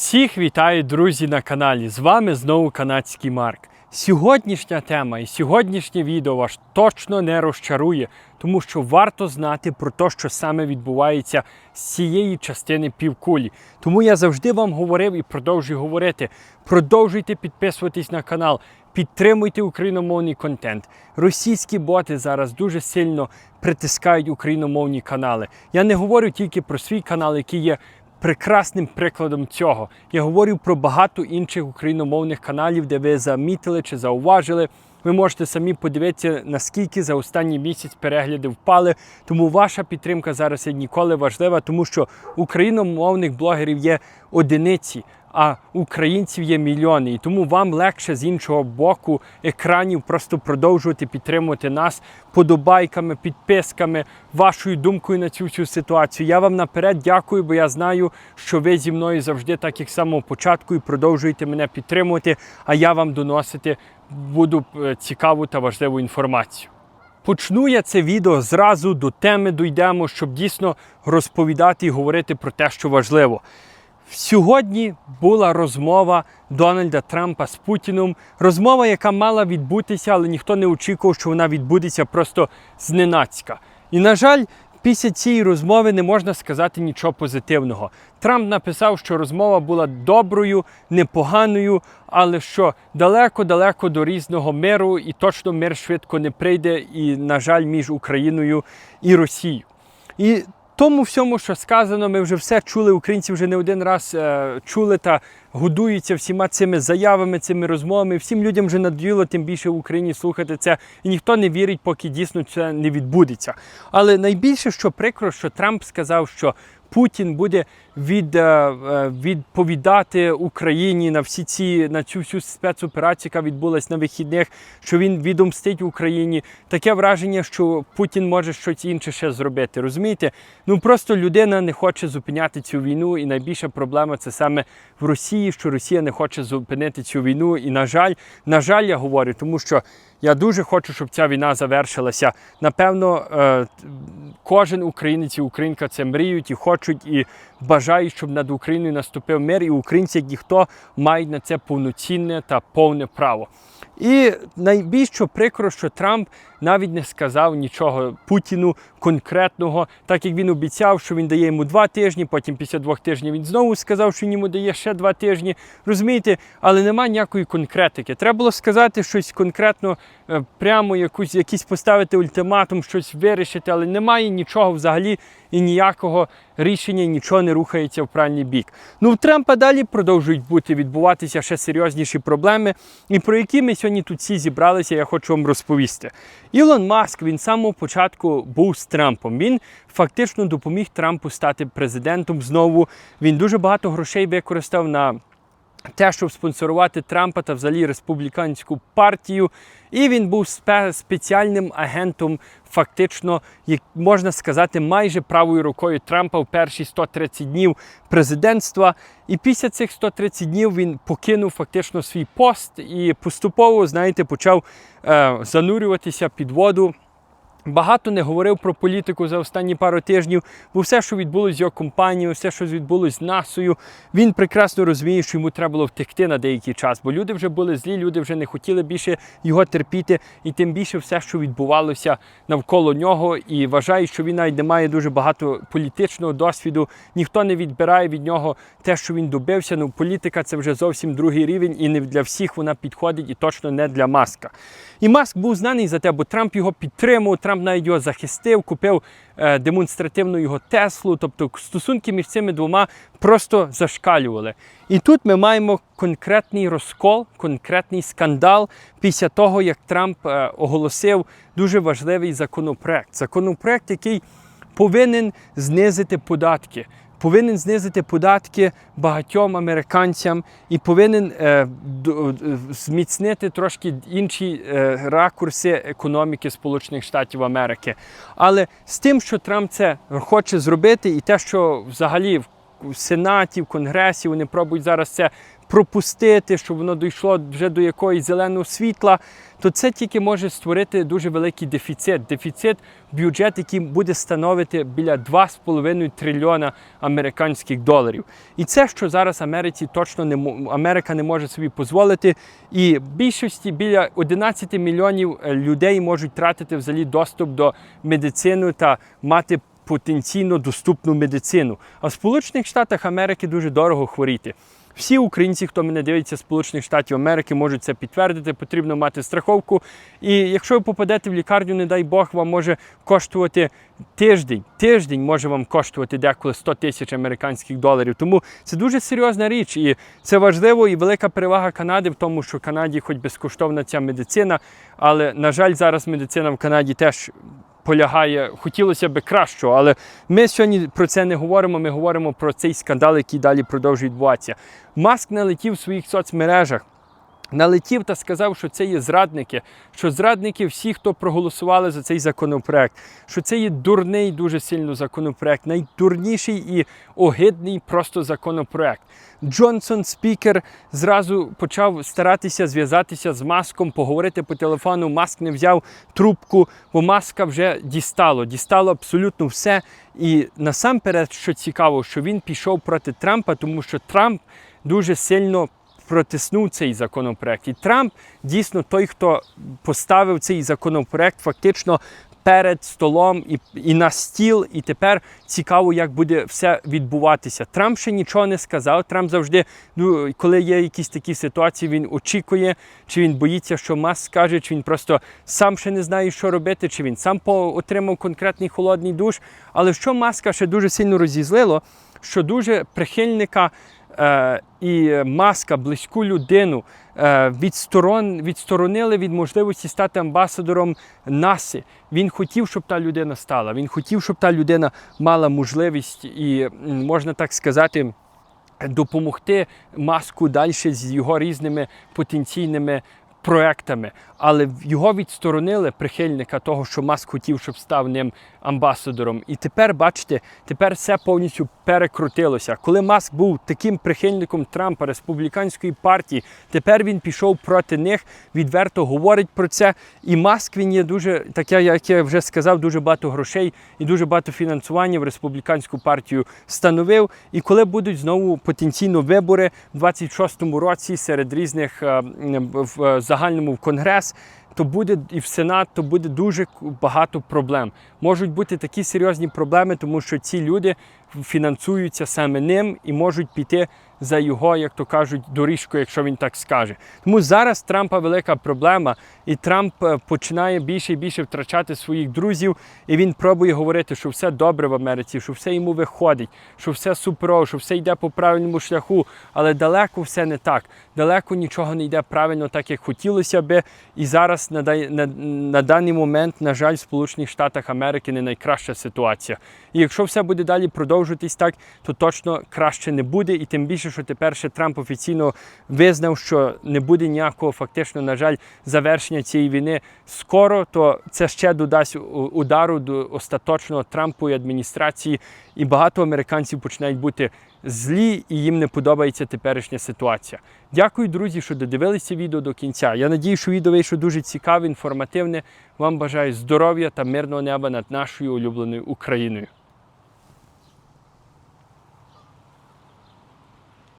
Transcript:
Всіх вітаю, друзі, на каналі. З вами знову канадський Марк. Сьогоднішня тема і сьогоднішнє відео вас точно не розчарує, тому що варто знати про те, що саме відбувається з цієї частини півкулі. Тому я завжди вам говорив і продовжую говорити. Продовжуйте підписуватись на канал, підтримуйте україномовний контент. Російські боти зараз дуже сильно притискають україномовні канали. Я не говорю тільки про свій канал, який є прекрасним прикладом цього. Я говорю про багато інших україномовних каналів, де ви замітили чи зауважили. Ви можете самі подивитися, наскільки за останній місяць перегляди впали. Тому ваша підтримка зараз є ніколи важлива, тому що україномовних блогерів є одиниці, а українців є мільйони. І тому вам легше з іншого боку екранів просто продовжувати підтримувати нас подобайками, підписками, вашою думкою на цю всю ситуацію. Я вам наперед дякую, бо я знаю, що ви зі мною завжди, так як з самого початку, і продовжуєте мене підтримувати. А я вам доносити буду е, цікаву та важливу інформацію. Почну я це відео зразу до теми дійдемо, щоб дійсно розповідати і говорити про те, що важливо. Сьогодні була розмова Дональда Трампа з Путіном. Розмова, яка мала відбутися, але ніхто не очікував, що вона відбудеться просто зненацька. І, на жаль, після цієї розмови не можна сказати нічого позитивного. Трамп написав, що розмова була доброю, непоганою, але що далеко-далеко до різного миру, і точно мир швидко не прийде, і, на жаль, між Україною і Росією. І тому всьому, що сказано, ми вже все чули. Українці вже не один раз е, чули та годуються всіма цими заявами, цими розмовами. Всім людям вже надоїло тим більше в Україні слухати це, і ніхто не вірить, поки дійсно це не відбудеться. Але найбільше, що прикро, що Трамп сказав, що Путін буде від, е, е, відповідати Україні на всі ці на цю всю спецоперацію, яка відбулася на вихідних, що він відомстить Україні. Таке враження, що Путін може щось інше ще зробити. Розумієте? Ну просто людина не хоче зупиняти цю війну, і найбільша проблема це саме в Росії, що Росія не хоче зупинити цю війну. І на жаль, на жаль, я говорю, тому що я дуже хочу, щоб ця війна завершилася. Напевно, е, кожен українець і українка це мріють і хочуть, і бажають, щоб над Україною наступив мир, і українці, як ніхто, мають на це повноцінне та повне право. І найбільш прикро, що Трамп навіть не сказав нічого Путіну конкретного, так як він обіцяв, що він дає йому два тижні, потім після двох тижнів він знову сказав, що він йому дає ще два тижні. Розумієте, але немає ніякої конкретики. Треба було сказати щось конкретно, е, прямо якусь, якийсь поставити ультиматум, щось вирішити, але немає нічого взагалі і ніякого рішення, нічого не рухається в правильний бік. Ну, в Трампа далі продовжують бути відбуватися ще серйозніші проблеми, і про які ми сьогодні тут всі зібралися, я хочу вам розповісти. Ілон Маск він з самого початку був з Трампом. Він фактично допоміг Трампу стати президентом знову. Він дуже багато грошей використав на те, щоб спонсорувати Трампа та взагалі республіканську партію. І він був спеціальним агентом, фактично, як можна сказати, майже правою рукою Трампа в перші 130 днів президентства. І після цих 130 днів він покинув фактично свій пост і поступово, знаєте, почав е, занурюватися під воду. Багато не говорив про політику за останні пару тижнів, бо все, що відбулося з його компанією, все, що відбулося з НАСою, він прекрасно розуміє, що йому треба було втекти на деякий час, бо люди вже були злі, люди вже не хотіли більше його терпіти, і тим більше все, що відбувалося навколо нього, і вважає, що він навіть не має дуже багато політичного досвіду. Ніхто не відбирає від нього те, що він добився. Ну, політика це вже зовсім другий рівень, і не для всіх вона підходить, і точно не для маска. І Маск був знаний за те, бо Трамп його підтримував, Трамп навіть його захистив, купив е, демонстративну його Теслу. Тобто стосунки між цими двома просто зашкалювали. І тут ми маємо конкретний розкол, конкретний скандал після того, як Трамп е, оголосив дуже важливий законопроект. Законопроект, який повинен знизити податки повинен знизити податки багатьом американцям і повинен е, д, зміцнити трошки інші е, ракурси економіки Сполучених Штатів Америки. Але з тим, що Трамп це хоче зробити, і те, що взагалі в Сенаті, в Конгресі вони пробують зараз це пропустити, щоб воно дійшло вже до якогось зеленого світла, то це тільки може створити дуже великий дефіцит. Дефіцит бюджет, який буде становити біля 2,5 трильйона американських доларів. І це, що зараз Америці точно не Америка не може собі дозволити. І більшості біля 11 мільйонів е, людей можуть тратити взагалі доступ до медицини та мати потенційно доступну медицину. А в Сполучених Штатах Америки дуже дорого хворіти. Всі українці, хто мене дивиться Сполучених Штатів Америки, можуть це підтвердити. Потрібно мати страховку. І якщо ви попадете в лікарню, не дай Бог, вам може коштувати тиждень. Тиждень може вам коштувати деколи 100 тисяч американських доларів. Тому це дуже серйозна річ, і це важливо і велика перевага Канади в тому, що в Канаді хоч безкоштовна ця медицина, але на жаль, зараз медицина в Канаді теж полягає, хотілося б кращого, але ми сьогодні про це не говоримо. Ми говоримо про цей скандал, який далі продовжує відбуватися. Маск налетів в своїх соцмережах. Налетів та сказав, що це є зрадники, що зрадники всі, хто проголосували за цей законопроект, що це є дурний дуже сильно законопроект, найдурніший і огидний просто законопроект. Джонсон, спікер, зразу почав старатися зв'язатися з маском, поговорити по телефону. Маск не взяв трубку, бо маска вже дістало, дістало абсолютно все. І насамперед, що цікаво, що він пішов проти Трампа, тому що Трамп дуже сильно протиснув цей законопроект. І Трамп дійсно той, хто поставив цей законопроект фактично перед столом і, і на стіл. І тепер цікаво, як буде все відбуватися. Трамп ще нічого не сказав. Трамп завжди, ну, коли є якісь такі ситуації, він очікує, чи він боїться, що Маск скаже, чи він просто сам ще не знає, що робити, чи він сам отримав конкретний холодний душ. Але що Маска ще дуже сильно розізлило, що дуже прихильника і маска, близьку людину е, відсторон, відсторонили від можливості стати амбасадором НАСИ. Він хотів, щоб та людина стала. Він хотів, щоб та людина мала можливість і, можна так сказати, допомогти маску далі з його різними потенційними проектами. Але його відсторонили прихильника того, що Маск хотів, щоб став ним амбасадором. І тепер, бачите, тепер все повністю перекрутилося. Коли Маск був таким прихильником Трампа, республіканської партії, тепер він пішов проти них, відверто говорить про це. І Маск він є дуже, так я, як я вже сказав, дуже багато грошей і дуже багато фінансування в республіканську партію становив. І коли будуть знову потенційно вибори в 26-му році серед різних е, в е, загальному в конгрес. То буде і в Сенат, то буде дуже багато проблем. Можуть бути такі серйозні проблеми, тому що ці люди фінансуються саме ним і можуть піти за його, як то кажуть, доріжкою, якщо він так скаже. Тому зараз Трампа велика проблема, і Трамп е, починає більше і більше втрачати своїх друзів, і він пробує говорити, що все добре в Америці, що все йому виходить, що все суперово, що все йде по правильному шляху, але далеко все не так. Далеко нічого не йде правильно, так як хотілося би. І зараз на, на, на даний момент, на жаль, в Сполучених Штатах Америки не найкраща ситуація. І якщо все буде далі продовжуватись так, то точно краще не буде. І тим більше, що тепер ще Трамп офіційно визнав, що не буде ніякого фактично, на жаль, завершення цієї війни скоро, то це ще додасть удару до остаточного Трампу і адміністрації. І багато американців починають бути злі, і їм не подобається теперішня ситуація. Дякую, друзі, що додивилися відео до кінця. Я надію, що відео вийшло дуже цікаве, інформативне. Вам бажаю здоров'я та мирного неба над нашою улюбленою Україною.